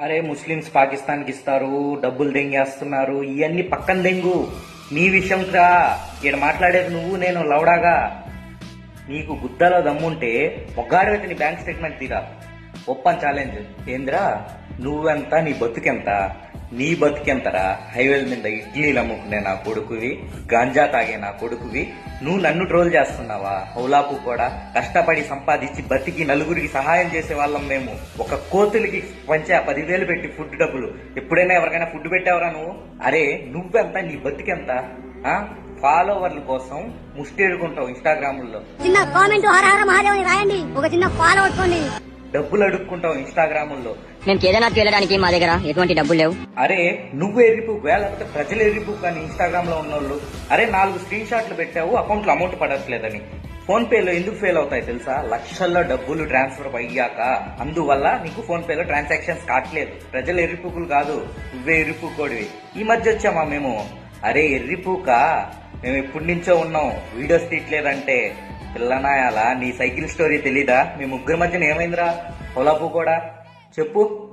అరే ముస్లిమ్స్ పాకిస్తాన్కి ఇస్తారు డబ్బులు దెంగేస్తున్నారు ఇవన్నీ పక్కన దెంగు. నీ విషయం రా. ఇక్కడ మాట్లాడేది నువ్వు నేను లౌడాగా. నీకు గుద్దలో దమ్ముంటే ఒగ్గాడైతే నీ బ్యాంక్ స్టేట్మెంట్ తీరా. ఒప్పని ఛాలెంజ్ ఏంద్రా? నువ్వెంత నీ బతుకెంత? నీ బతికెంతరా? హైవేల మీద ఇడ్లీలు అమ్ముకునే నా కొడుకువి గాంజా తాగే నా కొడుకువి నువ్వు నన్ను ట్రోల్ చేస్తున్నావా? హౌలాపు కూడా కష్టపడి సంపాదించి బతికి నలుగురికి సహాయం చేసే వాళ్ళం మేము. ఒక కోతులకి పంచే పదివేలు పెట్టి ఫుడ్ డబ్బులు. ఎప్పుడైనా ఎవరికైనా ఫుడ్ పెట్టావరా నువ్వు? అరే నువ్వెంత? నీ బతికెంత? ఆ? ఫాలోవర్ల కోసం ముష్టేడుకుంటావు ఇన్స్టాగ్రాముల్లో. చిన్న కామెంట్ హర హర మహాదేవ్ రాయండి. ఒక చిన్న ఫాలో అవుతుంది డబ్బులు అడుక్కుంటావు ఇన్స్టాగ్రాముల్లో. మేము కేదార్నాథ్ వెళ్ళడానికి మా దగ్గర ఎటువంటి డబ్బులు లేవు. అరే నువ్వు ఎర్రిపుకు లేకపోతే ప్రజలు ఎర్రిపుకు కానీ ఇన్స్టాగ్రామ్లో ఉన్నోళ్ళు. అరే నాలుగు స్క్రీన్ షాట్లు పెట్టావు అకౌంట్లో అమౌంట్ పడట్లేదని. ఫోన్ పేలో ఎందుకు ఫెయిల్ అవుతాయి తెలుసా? లక్షల్లో డబ్బులు ట్రాన్స్ఫర్ అయ్యాక. అందువల్ల నీకు ఫోన్ పేలో ట్రాన్సాక్షన్స్ కావట్లేదు. ప్రజలు ఎర్రిపుకులు కాదు నువ్వే ఎర్రిపుకోడివి. ఈ మధ్య వచ్చామా మేము? అరే ఎర్రిపూక. మేము ఎప్పటి నుంచో ఉన్నాం. వీడియోస్ తీయట్లేదంటే. పిల్లనాయాలా? నీ సైకిల్ స్టోరీ తెలీదా? మీ ముగ్గురి మధ్యన ఏమైందిరా? పొలాపు కూడా? చెప్పు.